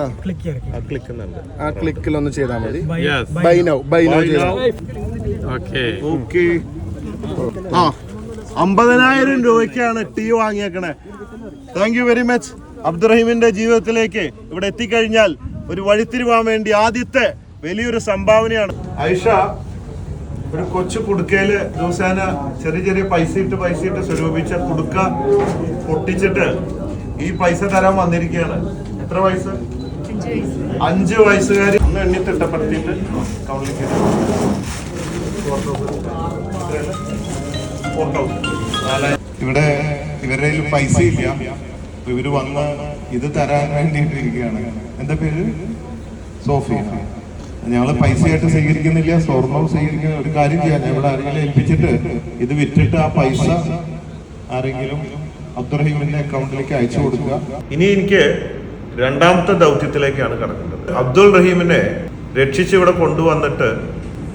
ആ. ക്ലിക്ക് ആ ക്ലിക്കുന്നുണ്ട്. ആ ക്ലിക്കിൽ ഒന്ന് ചെയ്താൽ മതി. Buy now buy now. Okay. Okay. ആ അമ്പതിനായിരം രൂപയ്ക്കാണ് ടീ വാങ്ങിയേക്കണെ. താങ്ക് യു വെരി മച്ച് അബ്ദുറഹീമിന്റെ ജീവിതത്തിലേക്ക് ഇവിടെ എത്തിക്കഴിഞ്ഞാൽ ഒരു വഴിത്തിരിവാൻ വേണ്ടി ആദ്യത്തെ വലിയൊരു സംഭാവനയാണ്. ഐഷ ഒരു കൊച്ചു കുടുക്കയിൽ ദിവസേന ചെറിയ ചെറിയ പൈസ ഇട്ട് പൈസ ഇട്ട് സ്വരൂപിച്ച കുടുക്ക പൊട്ടിച്ചിട്ട് ഈ പൈസ തരാൻ വന്നിരിക്കുകയാണ്. എത്ര വയസ്സ് അഞ്ച് വയസ്സുകാരി ഒന്ന് എണ്ണി തിട്ടപ്പെടുത്തിയിട്ട് കൗണ്ടിലേക്ക് ഇവിടെ ഇവരുടെ കയ്യിൽ പൈസ ഇല്ല. അപ്പൊ ഇവർ വന്ന് ഇത് തരാൻ വേണ്ടിയിട്ട് ഇരിക്കുകയാണ്. എന്താ പേര്? സോഫിയ. ഞങ്ങൾ പൈസയായിട്ട് സ്വീകരിക്കുന്നില്ല. സ്വർണവും സ്വീകരിക്കുന്ന ഒരു കാര്യം ചെയ്യാൻ ഇവിടെ ആരെങ്കിലും ഏൽപ്പിച്ചിട്ട് ഇത് വിറ്റിട്ട് ആ പൈസ ആരെങ്കിലും അബ്ദുറഹീമിന്റെ അക്കൗണ്ടിലേക്ക് അയച്ചു കൊടുക്കുക. ഇനി എനിക്ക് രണ്ടാമത്തെ ദൗത്യത്തിലേക്കാണ് കടക്കുന്നത്. അബ്ദുൾ റഹീമിനെ രക്ഷിച്ച് ഇവിടെ കൊണ്ടുവന്നിട്ട്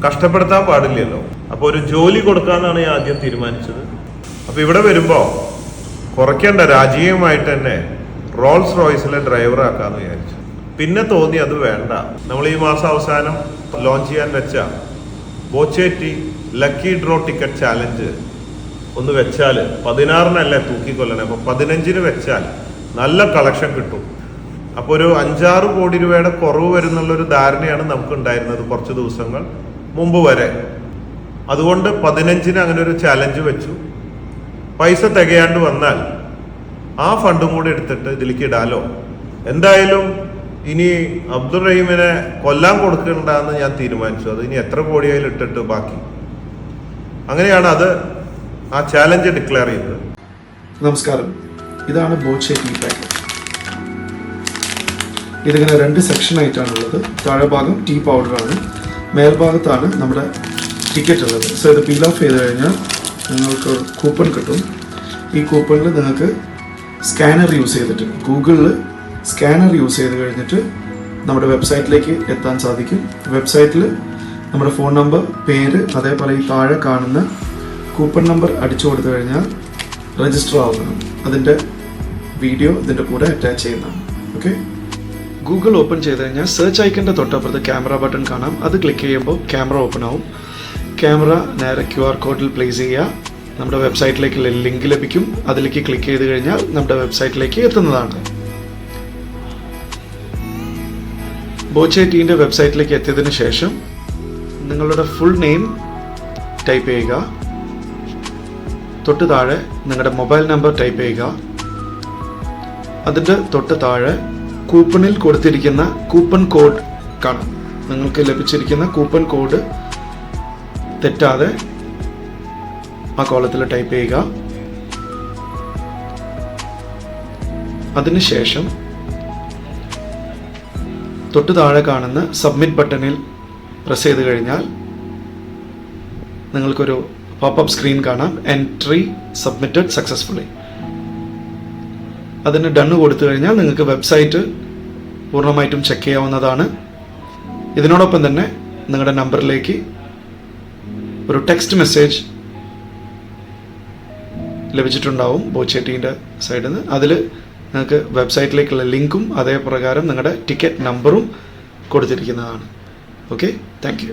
കഷ്ടപ്പെടുത്താൻ പാടില്ലല്ലോ. അപ്പോൾ ഒരു ജോലി കൊടുക്കാന്നാണ് ഞാൻ ആദ്യം തീരുമാനിച്ചത്. അപ്പോൾ ഇവിടെ വരുമ്പോൾ കുറയ്ക്കേണ്ട രാജീവമായിട്ട് തന്നെ റോൾസ് റോയ്സിലെ ഡ്രൈവർ ആക്കാന്ന് വിചാരിച്ചു. പിന്നെ തോന്നി അത് വേണ്ട. നമ്മൾ ഈ മാസം അവസാനം ലോഞ്ച് ചെയ്യാൻ വെച്ച Boche tea lucky draw ticket challenge ഒന്ന് വെച്ചാൽ പതിനാറിനല്ലേ തൂക്കിക്കൊല്ലണേ? അപ്പോൾ പതിനഞ്ചിന് വെച്ചാൽ നല്ല കളക്ഷൻ കിട്ടും. അപ്പോൾ ഒരു അഞ്ചാറ് കോടി രൂപയുടെ കുറവ് വരുന്നുള്ളൊരു ധാരണയാണ് നമുക്ക് ഉണ്ടായിരുന്നത് കുറച്ച് ദിവസങ്ങൾ മുമ്പ് വരെ. അതുകൊണ്ട് പതിനഞ്ചിന് അങ്ങനെ ഒരു ചലഞ്ച് വെച്ചു. പൈസ തികയാണ്ട് വന്നാൽ ആ ഫണ്ടും കൂടി എടുത്തിട്ട് ഇതിലേക്ക് ഇടാലോ? എന്തായാലും ഇനി അബ്ദുൾ റഹീമിനെ കൊല്ലാൻ കൊടുക്കണ്ടെന്ന് ഞാൻ തീരുമാനിച്ചു. അത് ഇനി എത്ര കോടിയായാലും ഇട്ടിട്ട് ബാക്കി. അങ്ങനെയാണ് അത് ആ ചാലഞ്ച് ഡിക്ലെയർ ചെയ്തത്. നമസ്കാരം. ഇതാണ് ബോച്ചെ ടീ പാക്കറ്റ് ഇതിങ്ങനെ രണ്ട് സെക്ഷൻ ആയിട്ടാണുള്ളത്. താഴെ ഭാഗം ടീ പൗഡറാണ് മേൽഭാഗത്താണ് നമ്മുടെ ടിക്കറ്റ് ഉള്ളത്. സോ ഇത് പീൽ ഓഫ് ചെയ്ത് കഴിഞ്ഞാൽ നിങ്ങൾക്ക് കൂപ്പൺ കിട്ടും. ഈ കൂപ്പണിൽ നിങ്ങൾക്ക് സ്കാനർ യൂസ് ചെയ്തിട്ട് ഗൂഗിളിൽ സ്കാനർ യൂസ് ചെയ്ത് കഴിഞ്ഞിട്ട് നമ്മുടെ വെബ്സൈറ്റിലേക്ക് എത്താൻ സാധിക്കും. വെബ്സൈറ്റിൽ നമ്മുടെ ഫോൺ നമ്പർ പേര് അതേപോലെ ഈ താഴെ കാണുന്ന കൂപ്പൺ നമ്പർ അടിച്ചു കൊടുത്തു കഴിഞ്ഞാൽ രജിസ്റ്റർ ആവുന്നതാണ്. അതിന്റെ വീഡിയോ ഇതിന്റെ കൂടെ അറ്റാച്ച് ചെയ്യുന്നതാണ്. ഓക്കെ ഗൂഗിൾ ഓപ്പൺ ചെയ്ത് കഴിഞ്ഞാൽ സെർച്ച് ഐക്കന്റെ തൊട്ടപ്പുറത്ത് ക്യാമറ ബട്ടൺ കാണാം. അത് ക്ലിക്ക് ചെയ്യുമ്പോൾ ക്യാമറ ഓപ്പൺ ആവും. ക്യാമറ നേരെ ക്യു ആർ കോഡിൽ പ്ലേസ് ചെയ്യുക. നമ്മുടെ വെബ്സൈറ്റിലേക്കുള്ള ലിങ്ക് ലഭിക്കും. അതിലേക്ക് ക്ലിക്ക് ചെയ്ത് കഴിഞ്ഞാൽ നമ്മുടെ വെബ്സൈറ്റിലേക്ക് എത്തുന്നതാണ്. ബോച്ചെ ടീന്റെ വെബ്സൈറ്റിലേക്ക് എത്തിയതിന് ശേഷം നിങ്ങളുടെ ഫുൾ നെയിം ടൈപ്പ് ചെയ്യുക. തൊട്ട് താഴെ നിങ്ങളുടെ മൊബൈൽ നമ്പർ ടൈപ്പ് ചെയ്യുക. അതിന്റെ തൊട്ട് താഴെ കൂപ്പണിൽ കൊടുത്തിരിക്കുന്ന കൂപ്പൺ കോഡ് കാണും. നിങ്ങൾക്ക് ലഭിച്ചിരിക്കുന്ന കൂപ്പൺ കോഡ് തെറ്റാതെ ആ കോളത്തിൽ ടൈപ്പ് ചെയ്യുക. അതിനുശേഷം തൊട്ടു താഴെ കാണുന്ന സബ്മിറ്റ് ബട്ടണിൽ പ്രസ് ചെയ്ത് കഴിഞ്ഞാൽ നിങ്ങൾക്കൊരു പോപ്പപ്പ് സ്ക്രീൻ കാണാം. എൻട്രി സബ്മിറ്റഡ് സക്സസ്ഫുള്ളി അതിന് ഡണ്ണ് കൊടുത്തു കഴിഞ്ഞാൽ നിങ്ങൾക്ക് വെബ്സൈറ്റ് പൂർണമായിട്ടും ചെക്ക് ചെയ്യാവുന്നതാണ്. ഇതിനോടൊപ്പം തന്നെ നിങ്ങളുടെ നമ്പറിലേക്ക് ഒരു ടെക്സ്റ്റ് മെസ്സേജ് ലഭിച്ചിട്ടുണ്ടാവും ബോച്ചേട്ടീന്റെ സൈഡിൽ നിന്ന് അതിൽ നിങ്ങൾക്ക് വെബ്സൈറ്റിലേക്കുള്ള ലിങ്കും അതേ പ്രകാരം നിങ്ങളുടെ ടിക്കറ്റ് നമ്പറും കൊടുത്തിരിക്കുന്നതാണ്. Okay thank